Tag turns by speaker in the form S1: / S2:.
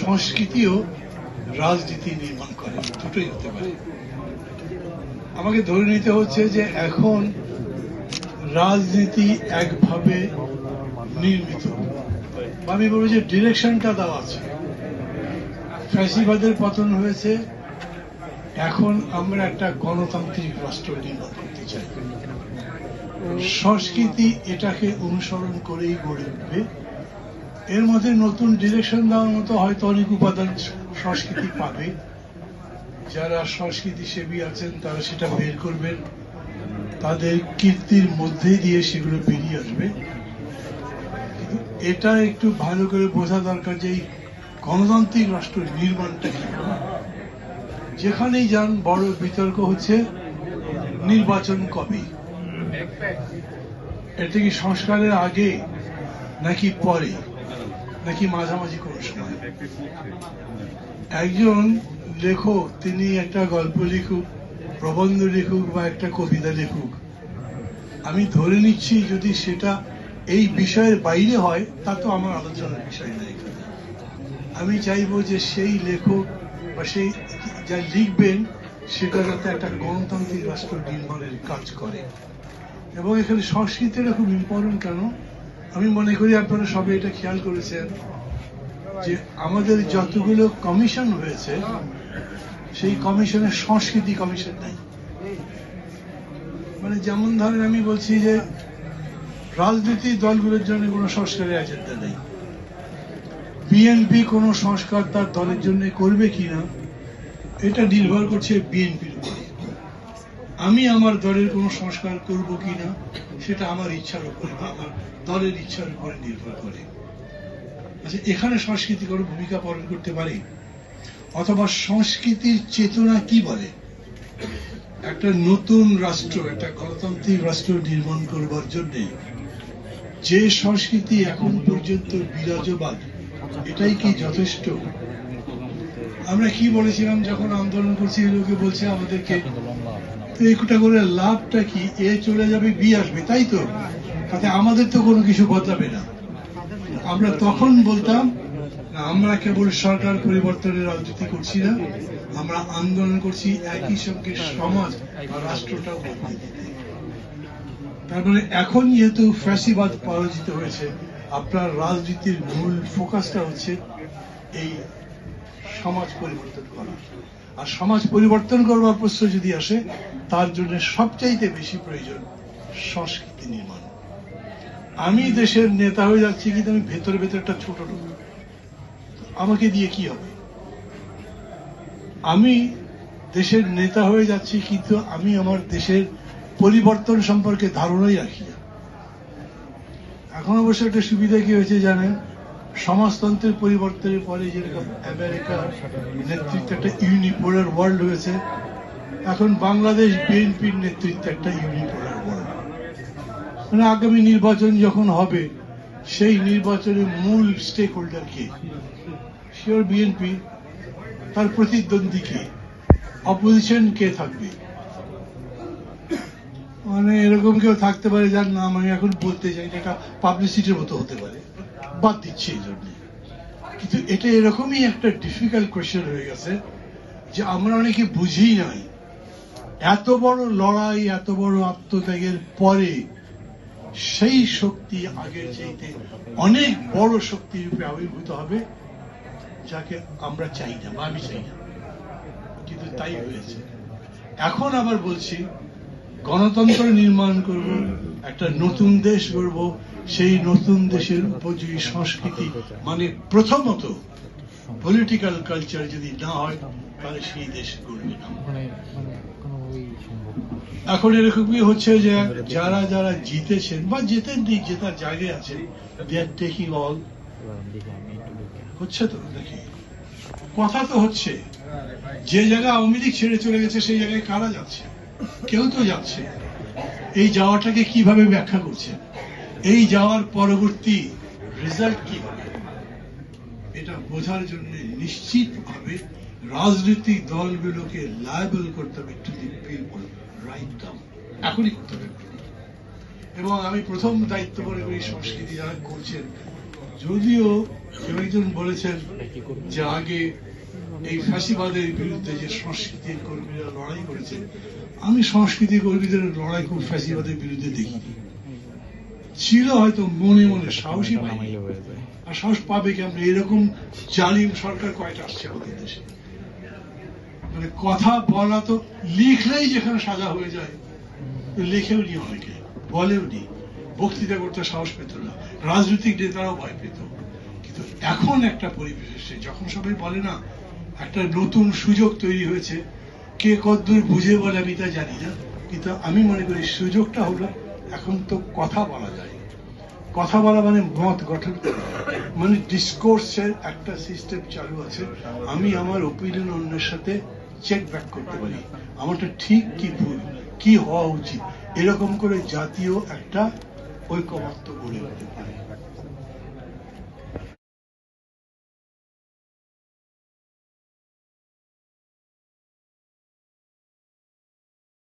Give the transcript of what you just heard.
S1: সংস্কৃতিও রাজনীতি নির্মাণ করে, দুটোই হতে পারে। আমাকে ধরে নিতে হচ্ছে যে এখন রাজনীতি একভাবে নির্মিত। আমি বলব যে ডিরেকশনটা দেওয়া আছে। ফ্যাসিবাদের পতন হয়েছে, এখন আমরা একটা গণতান্ত্রিক রাষ্ট্র নির্মাণ করতে চাই। সংস্কৃতি এটাকে অনুসরণ করেই গড়ে উঠবে। এর মধ্যে নতুন ডিরেকশন দেওয়ার মতো হয়তো অনেক উপাদান সংস্কৃতি পাবে। যারা সংস্কৃতি সেবী আছেন, তারা সেটা বের করবেন। তাদের কীর্তির মধ্যে দিয়ে সেগুলো বেরিয়ে আসবে। এটা একটু ভালো করে বোঝা দরকার যে এই গণতান্ত্রিক রাষ্ট্র নির্মাণটা কি? যেখানেই যান, বড় বিতর্ক হচ্ছে নির্বাচন কবে? এটা কি সংস্কারের আগে নাকি পরে? নাকি মাঝামাঝি কোনো সময় একজন লেখক, তিনি একটা গল্প লিখুক, প্রবন্ধ লিখুক বা একটা কবিতা লিখুক। আমি ধরে নিচ্ছি যদি সেটা এই বিষয়ের বাইরে হয়, তা তো আমার আলোচনার বিষয় না এখানে। আমি চাইব যে সেই লেখক বা সেই যা লিখবেন, সেটা যাতে একটা গণতান্ত্রিক রাষ্ট্র নির্মাণের কাজ করে। এবং এখানে সংস্কৃতিটা খুব ইম্পর্টেন্ট কেন? আমি মনে করি আপনারা সবাই এটা খেয়াল করেছেন যে আমাদের যতগুলো কমিশন হয়েছে, সেই কমিশনের সংস্কৃতি কমিশন নাই। মানে যেমন ধরেন আমি বলছি যে রাজনৈতিক দলগুলোর জন্য কোনো সংস্কারের এজেন্ডা নেই। বিএনপি কোনো সংস্কার তার দলের জন্য করবে কিনা, এটা নির্ভর করছে বিএনপির উপরে। আমি আমার দলের কোনো সংস্কার করব কিনা সেটা আমার ইচ্ছার উপরে বা আমার দলের ইচ্ছার উপরে নির্ভর করে। আচ্ছা এখানে সংস্কৃতি কোনো ভূমিকা পালন করতে পারে? অথবা সংস্কৃতির চেতনা কি বলে? একটা নতুন রাষ্ট্র, একটা গণতান্ত্রিক রাষ্ট্র নির্মাণ করবার জন্য যে সংস্কৃতি এখন পর্যন্ত বিরাজমান, এটাই কি যথেষ্ট? আমরা কি বলেছিলাম যখন আন্দোলন করছি লোকে বলছে আমাদেরকে তো একটা করে লাভটা কি? এ চলে যাবে বি আসবে তাই তো? তাতে আমাদের তো কোনো কিছু বদলাবে না। আমরা তখন বলতাম আমরা কেবল সরকার পরিবর্তনের রাজনীতি করছি না আমরা আন্দোলন করছি একই সঙ্গে সমাজ আর রাষ্ট্রটাও। বদলে তার মানে এখন যেহেতু ফ্যাসিবাদ পরাজিত হয়েছে আপনার রাজনীতির মূল ফোকাসটা হচ্ছে এই সমাজ পরিবর্তন করা। আর সমাজ পরিবর্তন করবার প্রশ্ন যদি আসে, তার জন্য সবচাইতে বেশি প্রয়োজন সংস্কৃতি নির্মাণ। আমি দেশের নেতা হয়ে যাচ্ছি কিন্তু আমি ভেতরে ভেতরে একটা ছোট লোক। আমাকে দিয়ে কি হবে? আমি দেশের নেতা হয়ে যাচ্ছি কিন্তু আমি আমার দেশের পরিবর্তন সম্পর্কে ধারণাই রাখি এখন অবশ্য একটা সুবিধা কি হয়েছে জানেন? সমাজতন্ত্রের পরিবর্তনের পরে যেরকম আমেরিকার নেতৃত্বে একটা ইউনিপোলার ওয়ার্ল্ড হয়েছে, এখন বাংলাদেশ বিএনপির নেতৃত্বে একটা ইউনিপোলার ওয়ার্ল্ড মানে আগামী নির্বাচন যখন হবে, সেই নির্বাচনের মূল স্টেক হোল্ডার কে? Sure BNP. তার প্রতিদ্বন্দ্বী কে? অপোজিশন কে থাকবে? মানে এরকম কেউ থাকতে পারে যার নাম আমি এখন বলতে চাই এটা পাবলিসিটির মতো হতে পারে। বাদ দিচ্ছি এই জন্য। কিন্তু এটা এরকমই একটা ডিফিকাল্ট কোয়েশ্চেন হয়ে গেছে যে আমরা অনেকে বুঝি নাই। এত বড় লড়াই, এত বড় আত্মত্যাগের পরে সেই শক্তি আগের চাইতে অনেক বড় শক্তি রূপে আবির্ভূত হবে, যাকে আমরা চাই না বা আমি চাই না। কিন্তু তাই হয়েছে। এখন আবার বলছি, গণতন্ত্র নির্মাণ করব, একটা নতুন দেশ গড়ব সেই নতুন দেশের উপযোগী সংস্কৃতি মানে প্রথমত পলিটিক্যাল কালচার যদি না হয় তাহলে সেই দেশ গড়বে না।
S2: মানে সম্ভব না।
S1: এখন এরকমই হচ্ছে যে যারা যারা জিতেছেন বা জেতেন নি জেতার জায়গায় আছেন দে আর টেকিং অল হচ্ছে তো দেখি কথা তো হচ্ছে। যে জায়গা আওয়ামী লীগ ছেড়ে চলে গেছে সেই জায়গায় কারা যাচ্ছে? কেউ তো যাচ্ছে। এই যাওয়াটাকে কীভাবে ব্যাখ্যা করছে? এই যাওয়ার পরবর্তী রেজাল্ট কি হবে? এটা বোঝার জন্য নিশ্চিতভাবে রাজনৈতিক দলগুলোকে লায়াবল করতে হবে to the people right down এখনই করতে হবে। এবং আমি প্রথম দায়িত্ব মনে করি সংস্কৃতি যারা করছেন, যদিও কেউ একজন বলেছেন যে আগে এই ফ্যাসিবাদের বিরুদ্ধে যে সংস্কৃতির কর্মীরা লড়াই করেছে আমি সংস্কৃতি কর্মীদের লড়াই খুব ফ্যাসিবাদের বিরুদ্ধে দেখিনি ছিল হয়তো মনে মনে সাহসী পাইনি।
S2: নামাইলে হয়ে যায়।
S1: আর সাহস পাবে কেমন এরকম জালিম সরকার কয়টা আসছে আমাদের দেশে? মানে কথা বলা তো লিখলেই যেখানে সাজা হয়ে যায় লেখেও নি অনেকে বলেও নি। বক্তৃতা করতে সাহস পেত না রাজনৈতিক নেতারাও ভয় পেত। কিন্তু এখন একটা পরিবেশ এসেছে যখন সবাই বলে না একটা নতুন সুযোগ তৈরি হয়েছে কে কদ্দূর বুঝে বলে আমি তা জানি না কিন্তু আমি মনে করি সুযোগটা হলো এখন তো কথা বলা যায়। কথা বলা মানে মত গঠন করা। মানে ডিসকোর্সের একটা সিস্টেম চালু আছে। আমি আমার ওপিনিয়ন অন্যের সাথে চেক ব্যাক করতে পারি। আমারটা ঠিক কি ভুল? কি হওয়া উচিত? এরকম করে জাতীয় একটা ঐক্যবদ্ধ গড়ে উঠতে পারে।